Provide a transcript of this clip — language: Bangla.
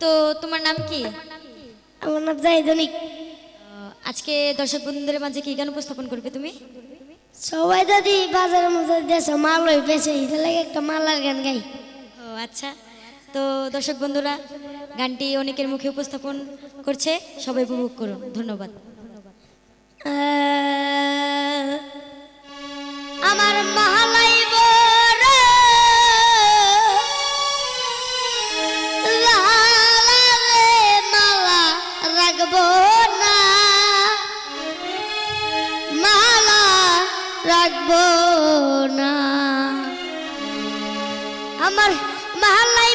তো তোমার নাম কি? আমার নাম জাহিদনিক আজকে দর্শক বন্ধুদের মাঝে কি গান উপস্থাপন করবে তুমি? সবাই দাদি বাজারের মধ্যে দেশে মাল হয়ে পেয়েছে এটা লাগে একটা মালার গান গাই। ও আচ্ছা। তো দর্শক বন্ধুরা গানটি অনেকের মুখে উপস্থাপন করছে সবাই উপভোগ করুন। ধন্যবাদ। রাখব না। আমার মহালাই